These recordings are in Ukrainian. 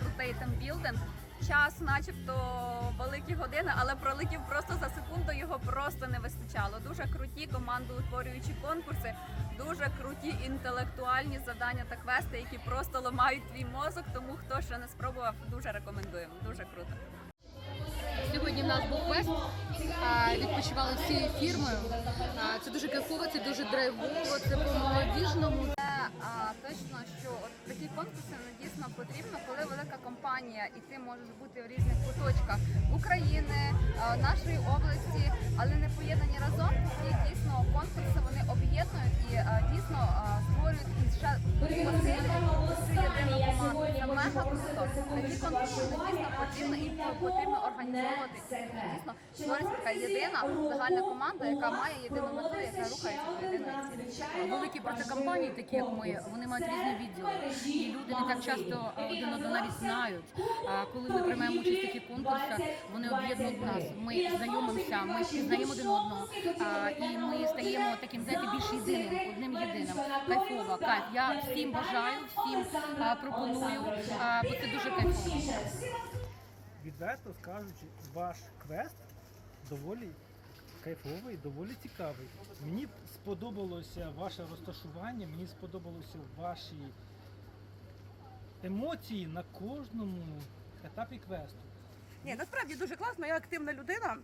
крутий тимбілдинг. Час, начебто, великі години, але пролетів просто за секунду. Його просто не вистачало. Дуже круті командоутворюючі конкурси, дуже круті інтелектуальні завдання та квести, які просто ламають твій мозок. Тому хто ще не спробував, дуже рекомендуємо. Дуже круто. Сьогодні в нас був а, Відпочивали всією фірмою. Це дуже кайфово, це дуже драйвово, це по молодіжному. А, точно, що от такі конкурси ну, дійсно потрібно, коли велика компанія, і ти можеш бути в різних куточках України, а, нашої області, але не поєднані разом. Ці дійсно конкурси вони об'єднують і а, дійсно а, створюють і ще єдину команду. Це мега круто. Такі конкурси дійсно потрібно і потрібно організовувати. Дійсно створюється така єдина загальна команда, яка має єдину мету, яка цілі. Великі протикомпанії, такі як ми, вони мають різні відділи. І люди не так часто один одного навіть знають. А коли ми приймаємо участь в таких конкурсах, вони об'єднують нас. Ми знайомимося, ми пізнаємо один одного, а, і ми стаємо таким, знаєте, більш єдиним, одним єдиним. Кайфово, кайф. Я всім бажаю, всім а, пропоную, а, бо це дуже кайфово. Відверто скажучи, ваш квест доволі кайфовий, доволі цікавий. Мені сподобалося ваше розташування, мені сподобалося ваші емоції на кожному етапі квесту. Ні, насправді дуже класно. Я активна людина,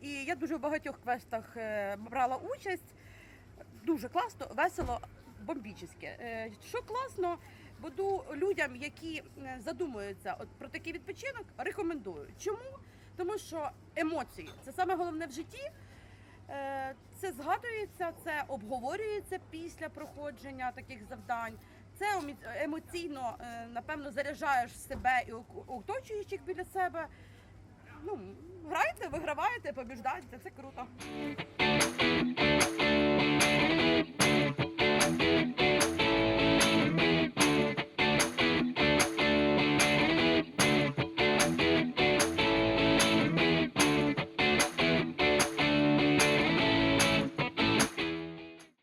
і я дуже в багатьох квестах е, брала участь. Дуже класно, весело, бомбічне. Е, Що класно, буду людям, які е, задумуються от про такий відпочинок, рекомендую. Чому? Тому що емоції це саме головне в житті. Е, Це згадується, це обговорюється після проходження таких завдань. Це емоційно, е, напевно, заряджаєш себе і оточуючих біля себе. Ну, грайте, виграваєте, побіждаєте, це круто.